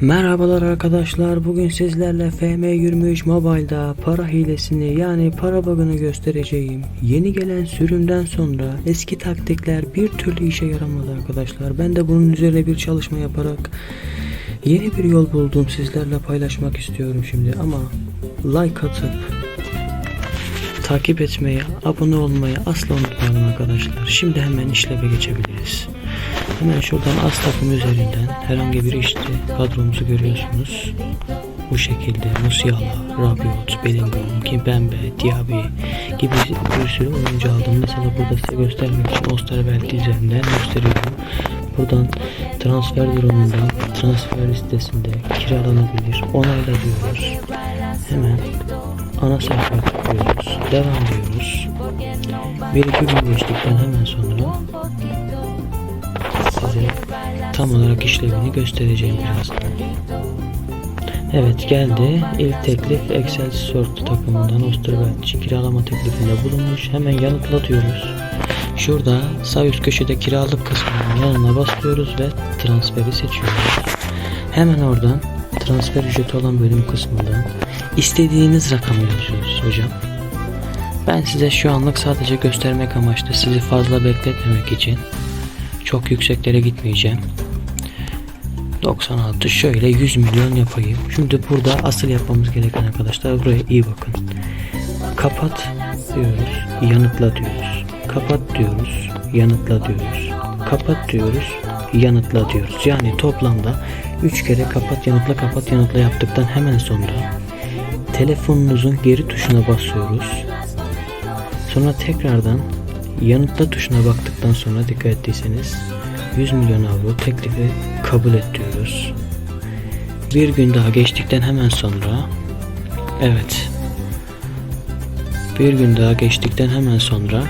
Merhabalar arkadaşlar. Bugün sizlerle FM23 Mobile'da para hilesini yani para bug'ını göstereceğim. Yeni gelen sürümden sonra eski taktikler bir türlü işe yaramadı arkadaşlar. Ben de bunun üzerine bir çalışma yaparak yeni bir yol buldum sizlerle paylaşmak istiyorum şimdi ama like atıp takip etmeyi, abone olmayı asla unutmayalım arkadaşlar. Şimdi hemen işleve geçebiliriz. Hemen şuradan az takım üzerinden herhangi bir işte kadromuzu görüyorsunuz. Bu şekilde Musiala, Rabiot, Bellingham, Kimpembe, Diaby gibi bir sürü oyuncu aldım. Mesela burada size göstermek için Osterweld üzerinden gösteriyorum. Buradan transfer durumundan transfer listesinde kiralanabilir onayla diyoruz. Hemen ana sayfaya tıklıyoruz. Devam diyoruz. Bir iki gün geçtikten hemen sonra size tam olarak işlevini göstereceğim birazdan. Evet geldi. İlk teklif Excelsior takımından Osterwald için kiralama teklifinde bulunmuş. Hemen yanıtla diyoruz. Şurada sağ üst köşede kiralık kısmının yanına basıyoruz ve transferi seçiyoruz. Hemen oradan transfer ücreti olan bölüm kısmından istediğiniz rakamı yazıyoruz hocam. Ben size şu anlık sadece göstermek amaçlı sizi fazla bekletmemek için çok yükseklere gitmeyeceğim. 96 şöyle 100 milyon yapayım. Şimdi burada asıl yapmamız gereken arkadaşlar buraya iyi bakın. Kapat diyoruz, yanıtla diyoruz. Kapat diyoruz, yanıtla diyoruz. Kapat diyoruz, yanıtla diyoruz. Yani toplamda 3 kere kapat yanıtla kapat yanıtla yaptıktan hemen sonra telefonunuzun geri tuşuna basıyoruz. Sonra tekrardan yanıtla tuşuna baktıktan sonra dikkat ettiyseniz 100 milyon avro teklifi kabul et diyoruz. Bir gün daha geçtikten hemen sonra evet bir gün daha geçtikten hemen sonra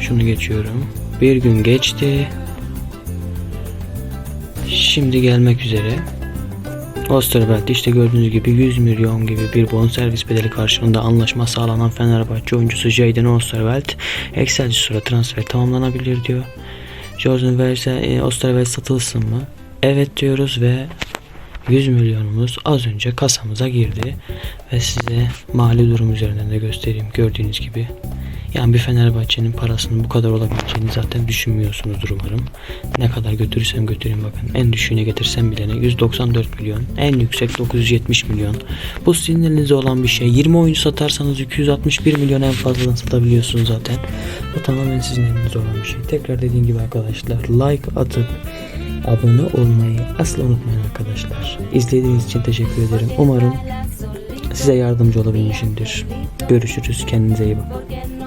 şunu geçiyorum. Bir gün geçti. Şimdi gelmek üzere. Osterwald işte gördüğünüz gibi 100 milyon gibi bir bonservis bedeli karşılığında anlaşma sağlanan Fenerbahçe oyuncusu Jadon Osterwald Excelsior'a transfer tamamlanabilir diyor. Jordan verse Osterwald satılsın mı? Evet diyoruz ve 100 milyonumuz az önce kasamıza girdi ve size mali durum üzerinden de göstereyim gördüğünüz gibi. Yani bir Fenerbahçe'nin parasının bu kadar olabileceğini zaten düşünmüyorsunuzdur umarım. Ne kadar götürürsem götüreyim bakın. En düşüğüne getirsem bile ne? 194 milyon. En yüksek 970 milyon. Bu sizin elinizde olan bir şey. 20 oyuncu satarsanız 261 milyon en fazladan satabiliyorsunuz zaten. Bu tamamen sizin elinizde olan bir şey. Tekrar dediğim gibi arkadaşlar like atıp abone olmayı asla unutmayın arkadaşlar. İzlediğiniz için teşekkür ederim. Umarım size yardımcı olabilmişimdir. Görüşürüz. Kendinize iyi bakın.